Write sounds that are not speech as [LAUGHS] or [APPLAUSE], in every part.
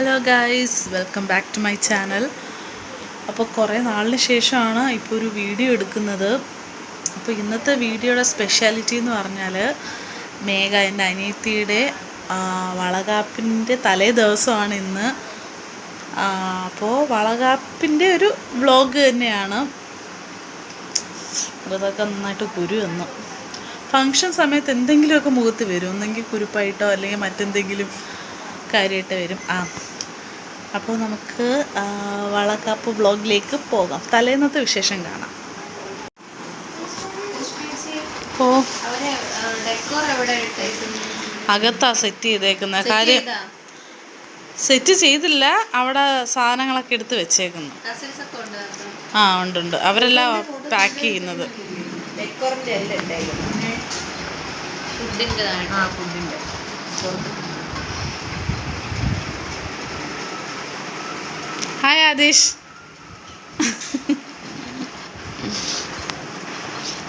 Hello guys welcome back to my channel അപ്പോൾ കുറേ നാളിന് ശേഷമാണ് ഇപ്പോൾ ഒരു വീഡിയോ എടുക്കുന്നത്. അപ്പോൾ ഇന്നത്തെ വീഡിയോയുടെ സ്പെഷ്യാലിറ്റി എന്ന് പറഞ്ഞാൽ മേഘ എന്റെ അനിയത്തിയുടെ വളകാപ്പിന്റെ തലേ ദിവസമാണ് ഇന്ന്. അപ്പോൾ വളകാപ്പിന്റെ ഒരു വ്ളോഗ് തന്നെയാണ്. അതൊക്കെ നന്നായിട്ട് കുരു എന്ന് ഫങ്ഷൻ സമയത്ത് എന്തെങ്കിലുമൊക്കെ മുഖത്ത് വരും. ഒന്നെങ്കിൽ കുരുപ്പായിട്ടോ അല്ലെങ്കിൽ മറ്റെന്തെങ്കിലും കാര്യമായിട്ട് വരും. ആ. അപ്പോൾ നമുക്ക് വളക്കാപ്പ് വ്ളോഗിലേക്ക് പോകാം. തലേന്നത്തെ വിശേഷം കാണാം. ഓ. അവരെ ഡെക്കോർ എവിടെ ഇട്ടേക്കുന്നത് അകത്താ സെറ്റ് ചെയ്തേക്കുന്ന. കാര്യം സെറ്റ് ചെയ്തില്ല. അവിടെ സാധനങ്ങളൊക്കെ എടുത്ത് വെച്ചേക്കുന്നു. ആ ഉണ്ട് ഉണ്ട് അവരെല്ലാം പാക്ക് ചെയ്യുന്നത്. ഫുഡിന്റെ ആ ഫുഡിന്റെ ഹായ് ആദേശ്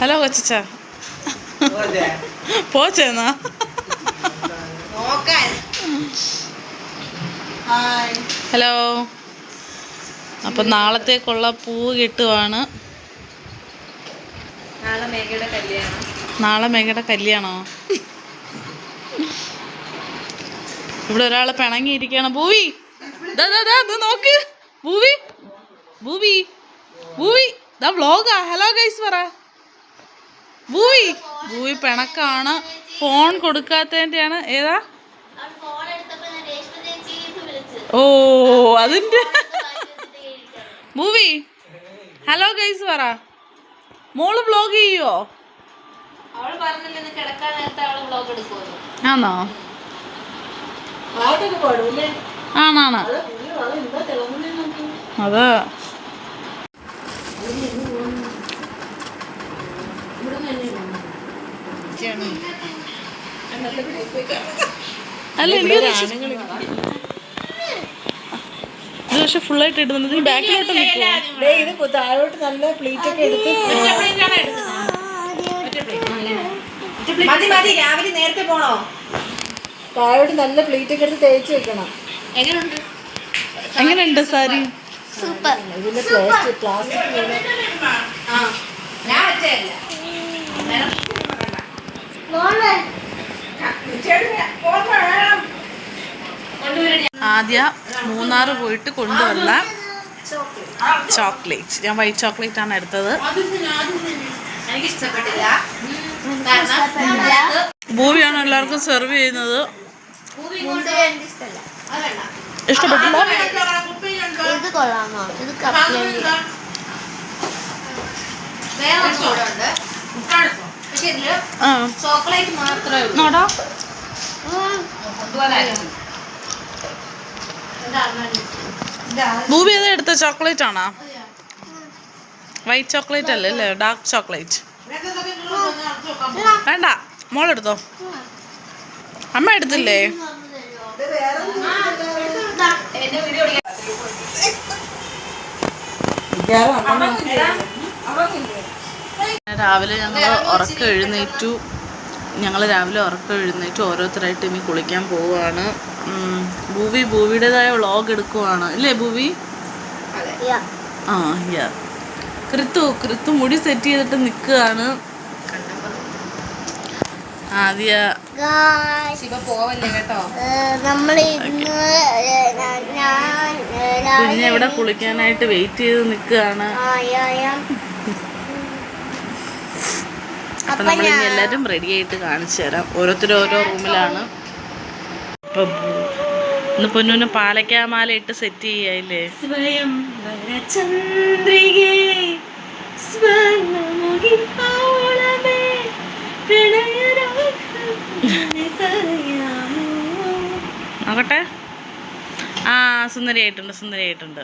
ഹലോ കൊച്ചിച്ച പോച്ചെന്നാ ഹലോ അപ്പം നാളത്തേക്കുള്ള പൂ കിട്ടുവാണ്. നാളെ മേഘയുടെ കല്യാണം. ഇവിടെ ഒരാളെ പിണങ്ങിയിരിക്കുകയാണ്. ദാ ദാ നോക്ക്. ഭൂവി ഭൂവി ഭൂവി ദാ വ്ളോഗാ. ഹലോ ഗൈസ് പറ. ഭൂവി ഭൂവി പിണക്കാണ്. ഫോൺ കൊടുക്കാത്തതിന്റെയാണ് ഏതാ? ഓ അതിന്റെ ഭൂവി ഹലോ ഗൈസ് പറ. മോൾ വ്ളോഗ് ചെയ്യുവോ? ആണോ ആണാണ്. അതാ. അല്ല എനിക്ക് ഇത് പക്ഷെ ഫുള്ളായിട്ട് ആയിട്ട് ഇടുന്നത് ബാക്കിലോട്ട് നിൽക്കുമോ ദേ ഇത് കു- താഴോട്ട് നല്ല പ്ലേറ്റ് ഒക്കെ എടുത്ത് മതി മതി രാവിലെ നേരത്തെ പോണോ? താഴോട്ട് നല്ല പ്ലേറ്റ് ഒക്കെ എടുത്ത് തേച്ച് വെക്കണം. എങ്ങനെയുണ്ട് എങ്ങനെയുണ്ട് സാരി? സൂപ്പർ ആദ്യ മൂന്നാർ പോയിട്ട് കൊണ്ടുവന്ന ചോക്ലേറ്റ്. ഞാൻ വൈറ്റ് ചോക്ലേറ്റ് ആണ് എടുത്തത്. എനിക്ക് ഇഷ്ടപ്പെട്ടില്ല. കാരണം ഭൂവിയാണ് എല്ലാവർക്കും സെർവ് ചെയ്യുന്നത്? ഭൂമി ഇഷ്ടപ്പെട്ടില്ല ഇത് കൊള്ളാമോ? ചോക്ലേറ്റ് മാത്രമേ ഉള്ളൂ. നോടാ. ഭൂവി ഏതാ എടുത്ത? ചോക്ലേറ്റ് ആണോ? വൈറ്റ് ചോക്ലേറ്റ് അല്ലേ അല്ലേ? ഡാർക്ക് ചോക്ലേറ്റ് വേണ്ട മോളെടുത്തോ. അമ്മ എടുത്തില്ലേ? രാവിലെ ഞങ്ങൾ ഉറക്കം എഴുന്നേറ്റു. ഞങ്ങൾ രാവിലെ ഉറക്കം എഴുന്നേറ്റു. ഓരോരുത്തരായിട്ട് ഇനി കുളിക്കാൻ പോവുകയാണ്. ഭൂവി ഭൂവിയുടേതായ വ്ളോഗ് എടുക്കുവാണ്. ഇല്ലേ ഭൂവി? ആ യാ. കൃത്തു കൃത്തു മുടി സെറ്റ് ചെയ്തിട്ട് നിൽക്കുകയാണ്. ആദ്യ ശിവ പോവല്ലേ കേട്ടോ? നമ്മൾ ഇന്ന് ഞാൻ- കുളിക്കാനായിട്ട് വെയിറ്റ് ചെയ്ത് നിൽക്കുകയാണ്. അപ്പൊ നമ്മൾ ഇനി എല്ലാരും റെഡി ആയിട്ട് കാണിച്ചു തരാം. ഓരോരുത്തരും ഓരോ റൂമിലാണ് ഇപ്പൊ ഇന്ന് പൊന്നുവിന് പാലക്കാമാല ഇട്ട് സെറ്റ് ചെയ്യായില്ലേ? സ്വയം ചന്ദ്രികേ നോക്കട്ടെ. ആ സുന്ദരിയായിട്ടുണ്ട് സുന്ദരിയായിട്ടുണ്ട്.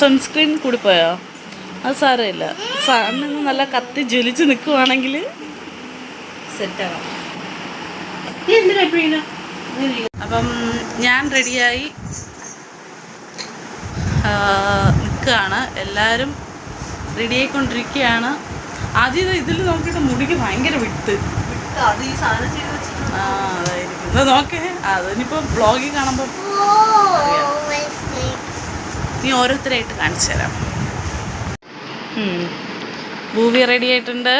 സൺസ്ക്രീൻ കൂടിപ്പോയോ? അത് സാരമില്ല. സാറിന് നല്ല കത്തി ജ്വലിച്ച് നിൽക്കുവാണെങ്കിൽ അപ്പം ഞാൻ റെഡിയായി. നിൽക്കുകയാണ്. എല്ലാവരും റെഡിയായിക്കൊണ്ടിരിക്കുകയാണ് ആദ്യം ഇതിൽ നോക്കിയിട്ട് മുടിക്ക് ഭയങ്കര വിട്ട്. ആ അതായിരിക്കും. ഇത് നോക്കേ. അതിനിപ്പോ ബ്ലോഗിൽ കാണുമ്പോൾ നീ ഓരോരുത്തരായിട്ട് കാണിച്ചു തരാം. ഭൂവി റെഡി ആയിട്ടുണ്ട്.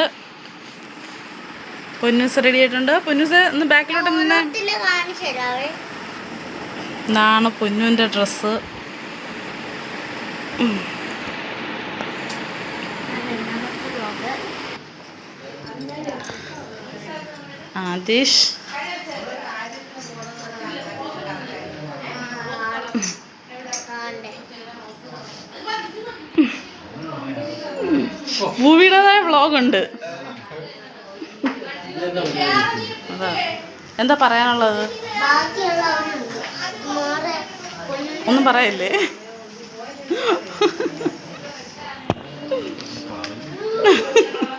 പൊന്നൂസ് റെഡി ആയിട്ടുണ്ട്. പൊന്നൂസ് ഒന്ന് ബാക്കിലോട്ട് ഇതാണ് പൊന്നുവിന്റെ ഡ്രസ്സ് ആദിഷ്. ഭൂവിയുടേതായ വ്ളോഗ് ഉണ്ട് എന്താ പറയാനുള്ളത്? ഒന്നും പറയല്ലേ? [LAUGHS]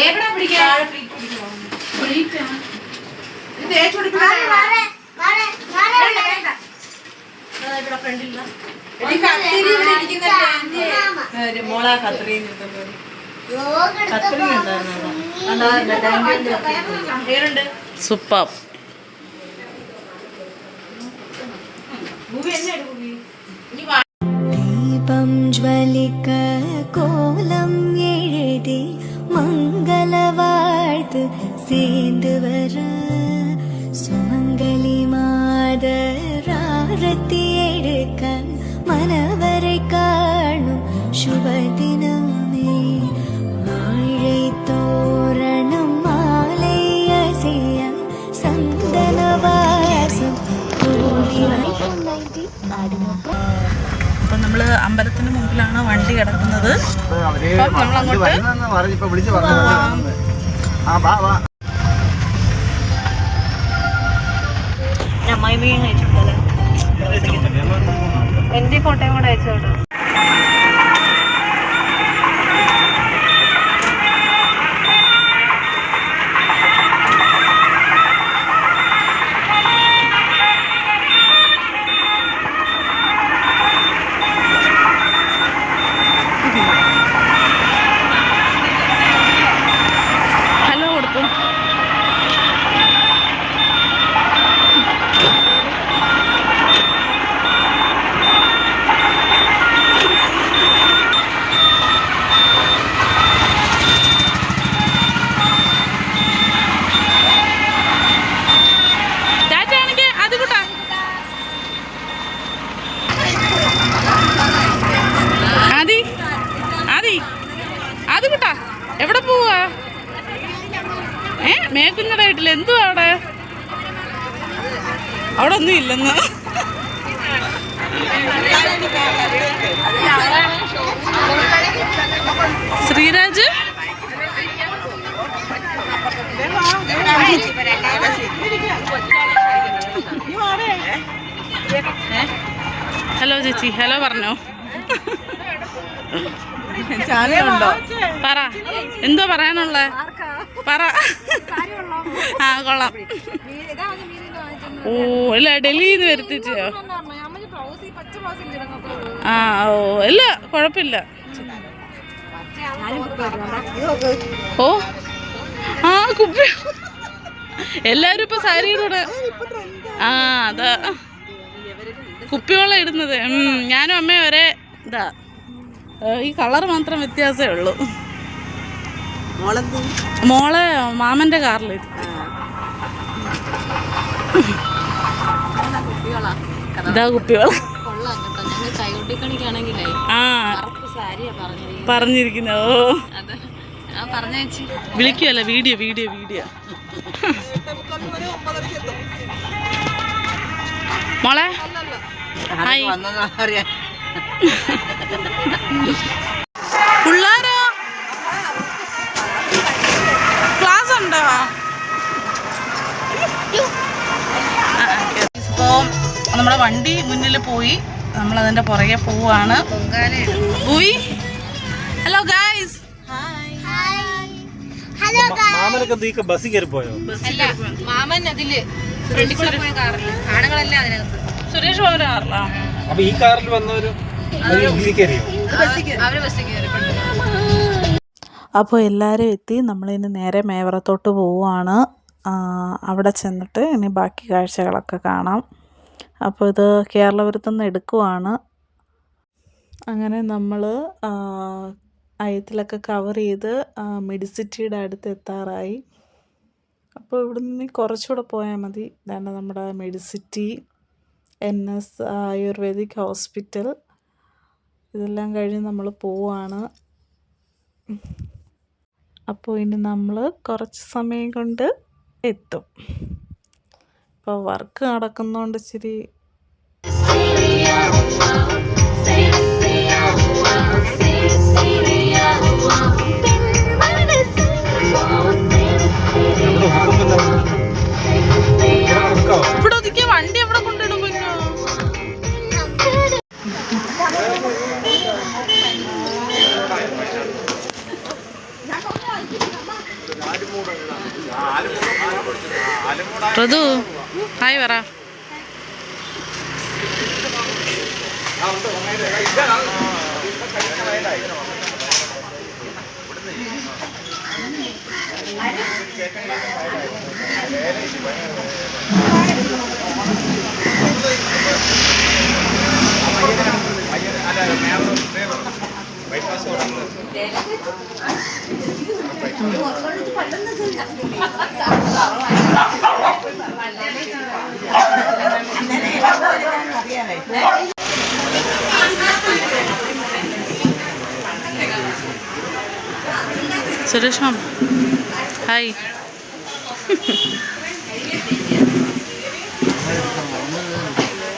എവിടെ പിടിക്കാൻ? ഇത് തേച്ച് മോളാ കത്രീൻ പേരുണ്ട്? സൂപ്പർ ദീപം ജ്വലിക്ക കോലം എഴുതി മംഗളവാഴ്ത്ത് சேர்ந்து வர சுமங்கலி மாதராரத்தி எடுக்க மனவரை காணும் சுபதினமே வாழை தோரணம் மாலை அசைய சந்தன வாசம் கூடி അപ്പം നമ്മൾ അമ്പലത്തിന് മുമ്പിലാണ് വണ്ടി കിടക്കുന്നത്. അപ്പം നമ്മളങ്ങോട്ട് എന്റെ ഫോട്ടോയും കൂടെ അയച്ചോട്ടോ ഹലോ ചേച്ചി ഹലോ പറഞ്ഞോ. പറ. എന്തോ പറയാനുള്ള? പറ. ആ കൊള്ളാം. ഓ അല്ല ഡൽഹിയിൽ നിന്ന് വരുത്തിച്ചോ? ആ ഓ ഇല്ല കുഴപ്പമില്ല. ഓ ആ കുപ്പി. എല്ലാരും ഇപ്പൊ സാരി ആ അതാ. കുപ്പിവെള്ളം ഇടുന്നത്. ഞാനും അമ്മയും ഒരേ ഇതാ. ഈ കളർ മാത്രം വ്യത്യാസമേ ഉള്ളൂ. മോളെ മാമന്റെ കാറിൽ ഇതാ കുപ്പിവെള്ളം. ആ. പറഞ്ഞിരിക്കുന്നു ഓ. വിളിക്കുമല്ല വീഡിയോ വീഡിയോ വീഡിയോ. മോളെ. ഹായ് പിള്ളേരോ? ക്ലാസ് ഉണ്ടോ? ഇപ്പോൾ നമ്മുടെ വണ്ടി മുന്നിൽ പോയി. നമ്മൾ അതിന്റെ പുറകെ പോവാണ്. പോയി ഹലോ ഗായ്സ് ഹലോ മാമനൊക്കെ നീക്ക ബസ് കയറി പോയോ അല്ല മാമൻ അതിൽ ഫ്രണ്ടിൽ കൂടെ പോയ കാറിൽ. ആണുങ്ങളെല്ലാം അതിനകത്ത്. സുരേഷ് അപ്പൊ ഈ കാറിൽ വന്നവര് അവർ ബസ്സിൽ അപ്പോൾ എല്ലാവരും എത്തി. നമ്മളിനി നേരെ മേവറത്തോട്ട് പോവുകയാണ്. അവിടെ ചെന്നിട്ട് ഇനി ബാക്കി കാഴ്ചകളൊക്കെ കാണാം. അപ്പോൾ ഇത് കേരളപുരത്തു നിന്ന് എടുക്കുവാണ്. അങ്ങനെ നമ്മൾ അയത്തിലൊക്കെ കവർ ചെയ്ത് മെഡിസിറ്റിയുടെ അടുത്ത് എത്താറായി. അപ്പോൾ ഇവിടെ നിന്ന് കുറച്ചുകൂടെ പോയാൽ മതി. ഇതാണ് നമ്മുടെ medicity. N S ayurvedic hospital ഇതെല്ലാം കഴിഞ്ഞ് നമ്മൾ പോവാണ്. അപ്പോൾ ഇനി നമ്മൾ കുറച്ച് സമയം കൊണ്ട് എത്തും. ഇപ്പോൾ വർക്ക് നടക്കുന്നതുകൊണ്ട് ഇച്ചിരി വണ്ടി എവിടെ പ്രതു ഹായ് പറ. Suresh ma'am hi.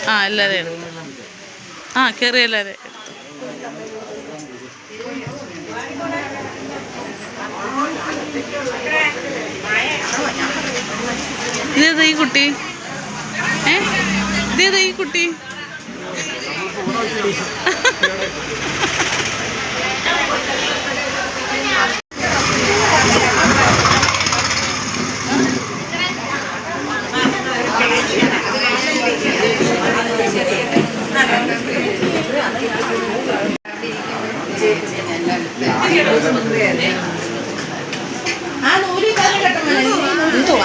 ആ എല്ലാവരെയും ആ കയറി അതെ ഇതേത് ഈ കുട്ടി? ഏ? ഇതേത് ഈ കുട്ടി? [LAUGHS]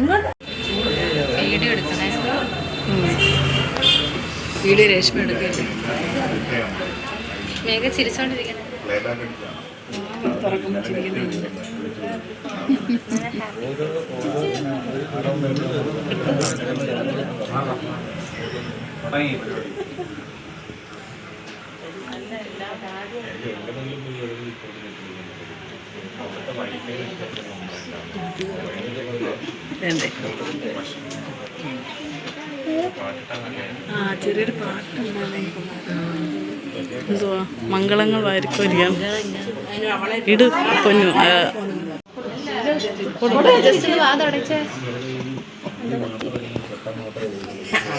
വീഡിയോ എടുക്കണേ. വീഡിയോ രേഷ്മ എടുക്കല്ലേ? മേഘ ചിരിച്ചോണ്ടിരിക്കണേ ആ ചെറിയൊരു പാട്ടുണ്ടായിരുന്നു. മംഗളങ്ങൾ വാരിക്കോരിയാം ഇട് കൊഞ്ഞു ജസ്റ്റ് ഇപ്പൊ ഈ ഏഴ് കൂട്ടം കൊടുക്കണോ ഏഴോട്ടൊന്നും വേണ്ട ചടങ്ങ്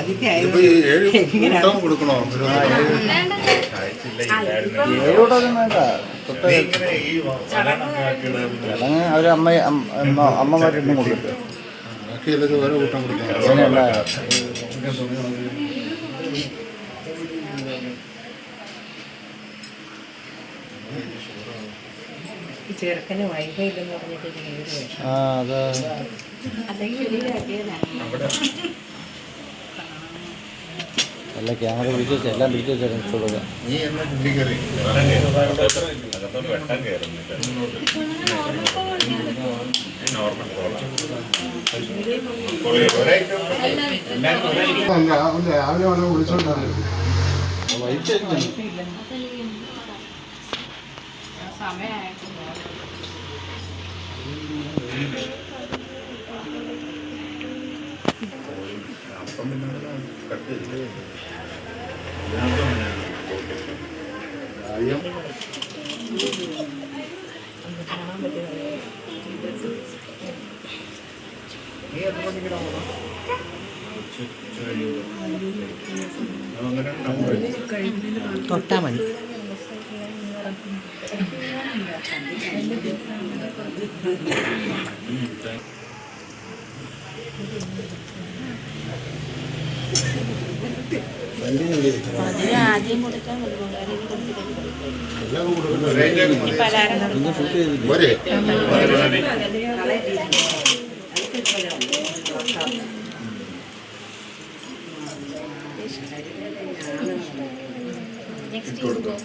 അവർ അമ്മ അമ്മ അമ്മമാരിന്നും കൊടുക്കും. ചെറുക്കന് വൈഫൈ ഇല്ലെന്ന് പറഞ്ഞിട്ട് അത്. അല്ല ക്യാമറ പിടിച്ചു വെച്ചാൽ എല്ലാം പിടിച്ചു വെച്ചാൽ കൊടുക്കുക നീ എന്നെ കയറി രാവിലെ വന്ന് വിളിച്ചോണ്ടായിരുന്നു അപ്പം പിന്നെ കട്ട് ചെയ്ത് ആദ്യം അങ്ങനെ ഉണ്ടാവും തൊട്ടാ മതി എല്ലാം കൊടുക്കുന്നു പോരെ? കൊടുക്കും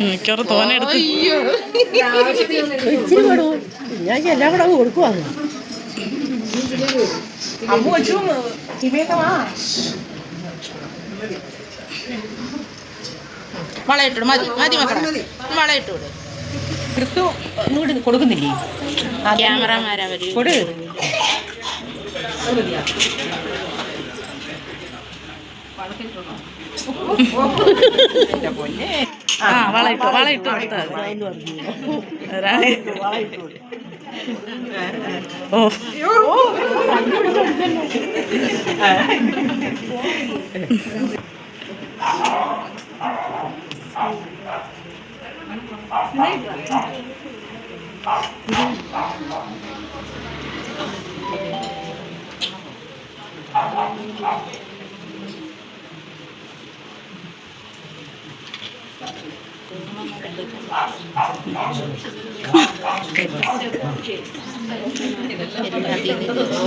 മിക്കവാറും തോനെ എടുത്ത്. ഞാൻ എല്ലാം കൂടെ അങ്ങ് കൊടുക്കുവാന്ന് അമ്മ വെച്ചു ഇവയൊക്കെ വാ. വളയിട്ടോട് മതി മതി മക്കളെ. വളയിട്ടോട് ക്രിസ്തു ഇങ്ങോട്ട് കൊടുക്കുന്നില്ലേ? ക്യാമറമാരാ വരൂ കൊടു. [LAUGHS] ആ വളയിട്ടു വളയിട്ടു കൊടുത്താൽ Thank ഓ.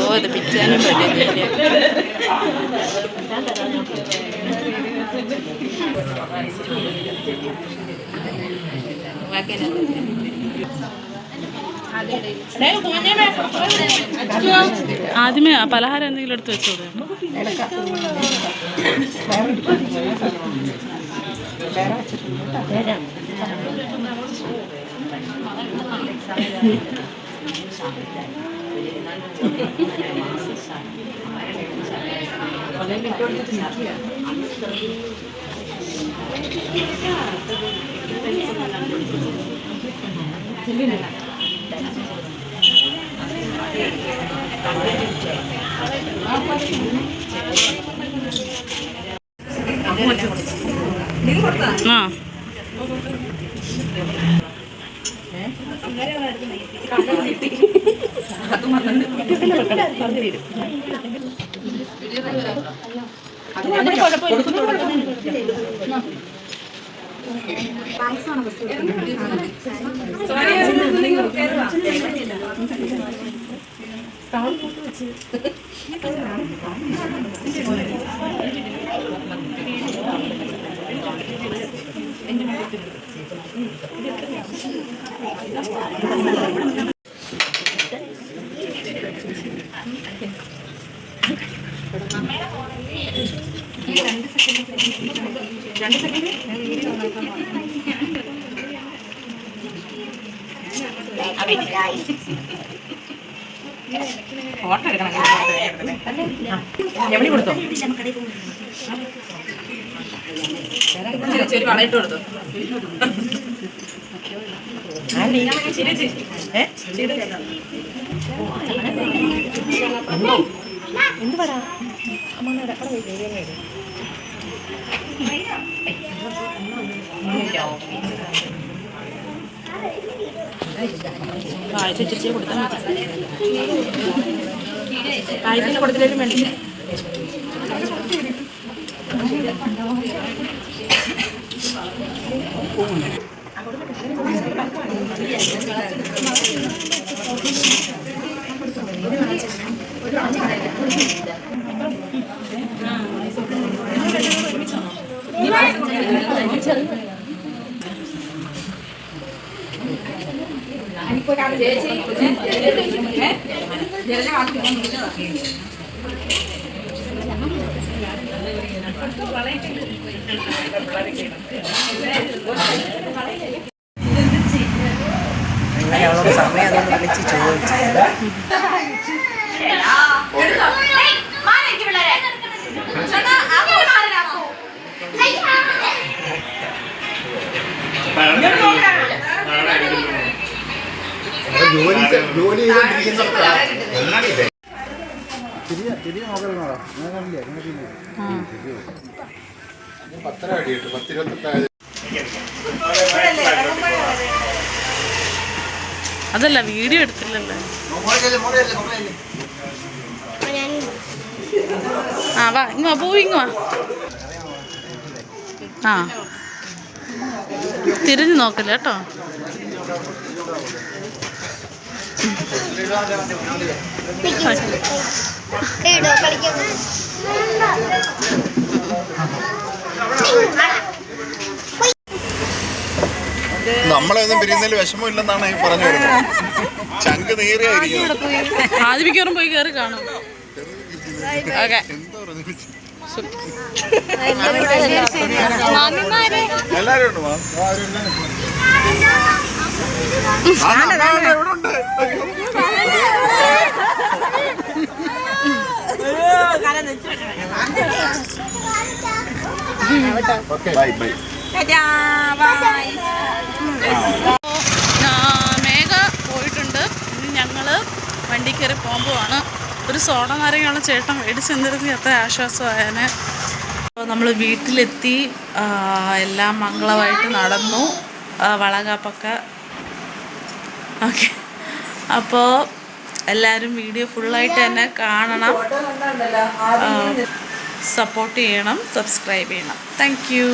ഓ ഇത് പിച്ചാനും പറ്റുന്നില്ല ആദ്യമേ പലഹാരം എന്തെങ്കിലും എടുത്ത് വെച്ചോളൂ. ആ പറഞ്ഞു തരും എന്റെ കൊടുത്തോ? എന്ത് പറ അവിടെ പോയി പായസം ഇച്ചിരി കൊടുത്താൽ മതി പായസം കൊടുത്തില്ലേലും വേണ്ടി ഒരുമിച്ചാണോ അങ്ങനെ ജോലി ചെയ്തോണ്ടിരിക്കുന്നിടത്താണ് തിരികെ തിരികെ നോക്കരുന്നോടാ ഞാൻ കണ്ടില്ല അങ്ങനെ തിരികെ പത്തര അടിയിട്ട് പത്തിരുപത്തെട്ടായത് അതല്ല വീഡിയോ എടുത്തില്ലല്ലോ. ആ വാ. ഇങ്ങ് പോ ഇങ്ങ് വാ. ആ. തിരിഞ്ഞു നോക്കല്ലേ കേട്ടോ? നമ്മളെ ഒന്നും പിരിയുന്നതിൽ വിഷമമില്ലെന്നാണ് ഈ പറഞ്ഞു വരുന്നത്. ചങ്ക് നേരെയായിരിക്കും ആദ്യം മിക്കവാറും പോയി കയറി കാണും. ഓക്കെ. എല്ലാരും ഉണ്ട്? മാം മേഘ പോയിട്ടുണ്ട്. ഇനി ഞങ്ങൾ വണ്ടി കയറി പോകുമ്പോഴാണ് ഒരു സോഡ നാരങ്ങയുള്ള ചേട്ടൻ മേടിച്ചെന്നിരുന്നു എത്ര അത്ര ആശ്വാസമായേനെ. അപ്പോൾ നമ്മൾ വീട്ടിലെത്തി എല്ലാം മംഗളമായിട്ട് നടന്നു. വളകാപ്പൊക്കെ ഓക്കെ. അപ്പോൾ എല്ലാവരും വീഡിയോ ഫുള്ളായിട്ട് തന്നെ കാണണം. സപ്പോർട്ട് ചെയ്യണം സബ്സ്ക്രൈബ് ചെയ്യണം. Thank you